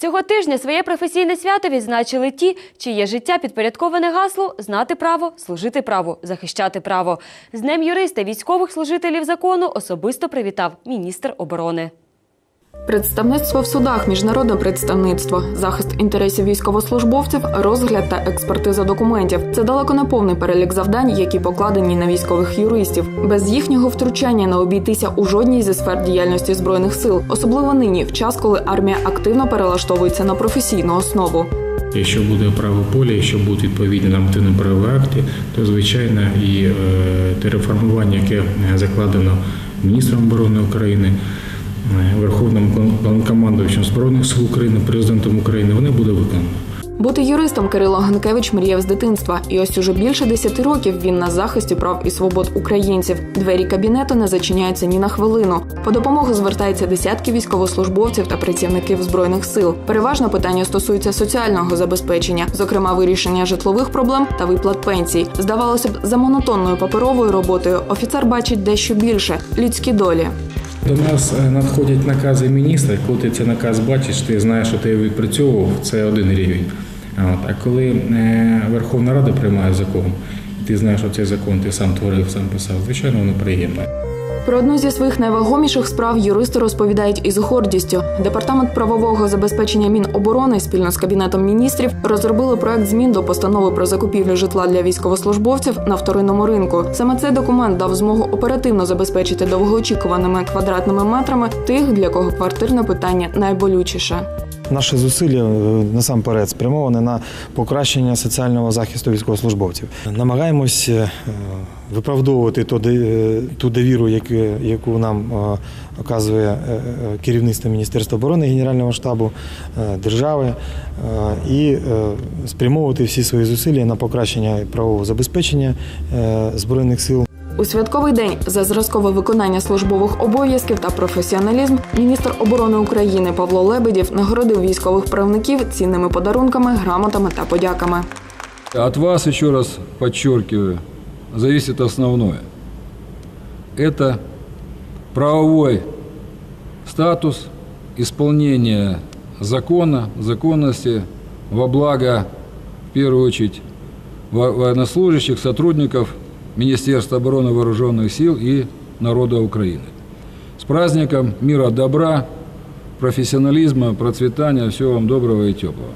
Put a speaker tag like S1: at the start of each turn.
S1: Цього тижня своє професійне свято відзначили ті, чиє життя підпорядковане гаслу знати право, служити право, захищати право. З Днем юриста військових служителів закону особисто привітав міністр оборони.
S2: Представництво в судах, міжнародне представництво, захист інтересів військовослужбовців, розгляд та експертиза документів це далеко не повний перелік завдань, які покладені на військових юристів. Без їхнього втручання не обійтися у жодній зі сфер діяльності збройних сил, особливо нині, в час, коли армія активно перелаштовується на професійну основу.
S3: Якщо буде право поля, якщо будуть відповідні нормативно-правові акти, то звичайно і е, те реформування, яке закладено міністром оборони України, Верховним Головнокомандувачем Збройних сил України, президентом України, воно буде виконано.
S2: Бути юристом Кирило Ганкевич мріяв з дитинства, і ось уже більше десяти років він на захисті прав і свобод українців. Двері кабінету не зачиняються ні на хвилину. По допомогу звертаються десятки військовослужбовців та працівників збройних сил. Переважно питання стосуються соціального забезпечення, зокрема вирішення житлових проблем та виплат пенсій. Здавалося б, за монотонною паперовою роботою офіцер бачить дещо більше людські долі.
S3: До нас е, надходять накази міністра. Коли ти цей наказ бачиш, ти знаєш, що ти відпрацьовував, це один рівень. А коли е, Верховна Рада приймає закон, ти знаєш, що цей закон ти сам творив, сам писав, звичайно, воно приємно.
S2: Про одну зі своїх найвагоміших справ юристи розповідають із гордістю. Департамент правового забезпечення Міноборони спільно з кабінетом міністрів розробили проект змін до постанови про закупівлю житла для військовослужбовців на вторинному ринку. Саме цей документ дав змогу оперативно забезпечити довгоочікуваними квадратними метрами тих, для кого квартирне питання найболючіше.
S4: Наші зусилля е, насамперед спрямовані на покращення соціального захисту військовослужбовців. Намагаємось е, виправдовувати е, ту довіру, яку, нам оказує керівництво Міністерства оборони Генерального штабу держави, і спрямовувати всі свої зусилля на покращення правового забезпечення збройних сил.
S2: У святковий день за зразкове виконання службових обов'язків та професіоналізм міністр оборони України Павло Лебедєв нагородив військових правників цінними подарунками, грамотами та подяками.
S5: От вас, еще раз подчеркиваю, зависит основное. Это правовой статус исполнения закона, законности во благо, в первую очередь, во- военнослужащих, сотрудников Министерства обороны Вооруженных сил и народа Украины. С праздником мира, добра, профессионализма, процветания. Всего вам доброго и теплого.